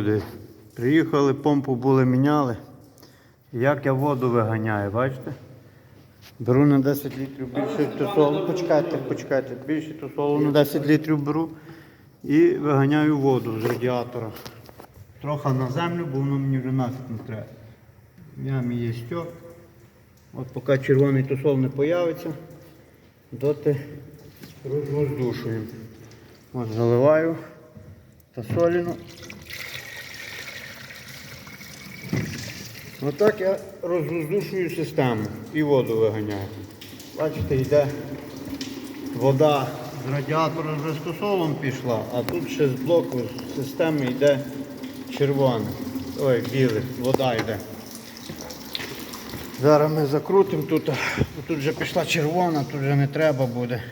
Люди приїхали, помпу були міняли. Як я воду виганяю, бачите? Беру на 10 літрів більше тусолу. Почекайте, почекайте, більше тусолу на 10 літрів беру і виганяю воду з радіатора. Трохи на землю, бо воно мені вже нафіг не треба. В ямі є стьок. От поки червоний тусол не появиться, доти розвоздушуємо. От заливаю та соліну. Отак я розвоздушую систему і воду виганяю. Бачите, йде вода з радіатора вже з тосолом пішла, а тут ще з блоку системи йде червоне. Ой, біле, вода йде. Зараз ми закрутимо тут. Тут вже пішла червона, тут вже не треба буде.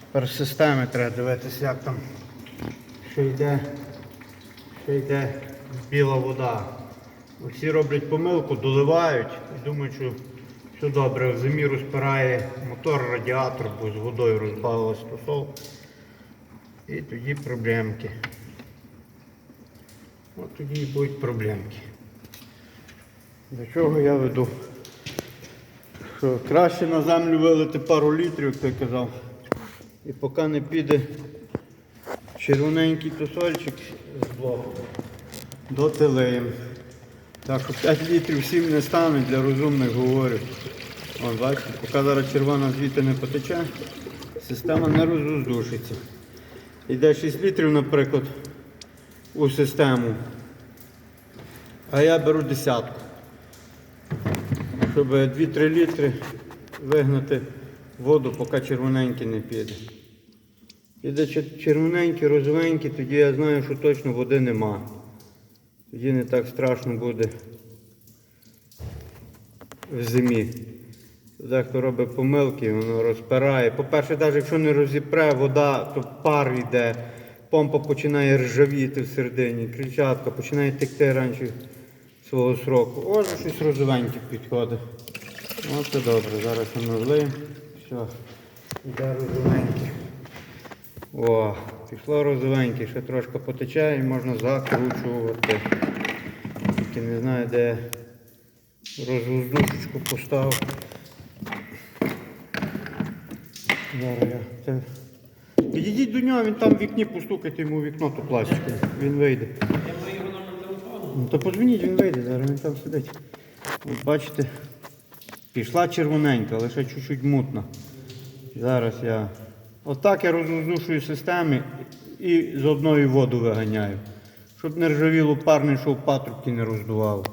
Тепер з системи треба дивитися, як там ще йде, ще йде біла вода. Всі роблять помилку, доливають і думають, що все добре. В зимі розпирає мотор, радіатор, бо з водою розбавилось тосол. І тоді проблемки. От тоді і будуть проблемки. До чого я веду? Що краще на землю вилити пару літрів, як ти казав. І поки не піде червоненький тосольчик з блоку, дотилиємо. Так що 5 літрів 7 не стане для розумних говорю. От бачите, поки зараз червона звідти не потече, система не роздушиться. Йде 6 літрів, наприклад, у систему. А я беру десятку. Щоб 2-3 літри вигнати воду, поки червоненький не піде. Піде чер- червоненький, розовенький, тоді я знаю, що точно води нема. Тоді не так страшно буде в зимі. Дехто робить помилки, воно розпирає. По-перше, навіть якщо не розіпре вода, то пар йде, помпа починає ржавіти всередині, крильчатка починає текти раніше свого сроку. Ось щось розовеньке підходить. Оце це добре, зараз воно влиємо. Все, йде розовеньке. О, пішло розовеньке, ще трошки потече і можна закручувати. Тільки не знаю, де розвоздушечку поставив. Підійдіть до нього, він там в вікні постукайте йому в вікно то пластикове. Він вийде. Ну то подзвоніть, він вийде, зараз він там сидить. От бачите, пішла червоненька, лише чуть-чуть мутна. Зараз я. Отак я розвоздушую системи і з одної воду виганяю. Щоб не ржавіло парне, щоб патрубки не роздувало.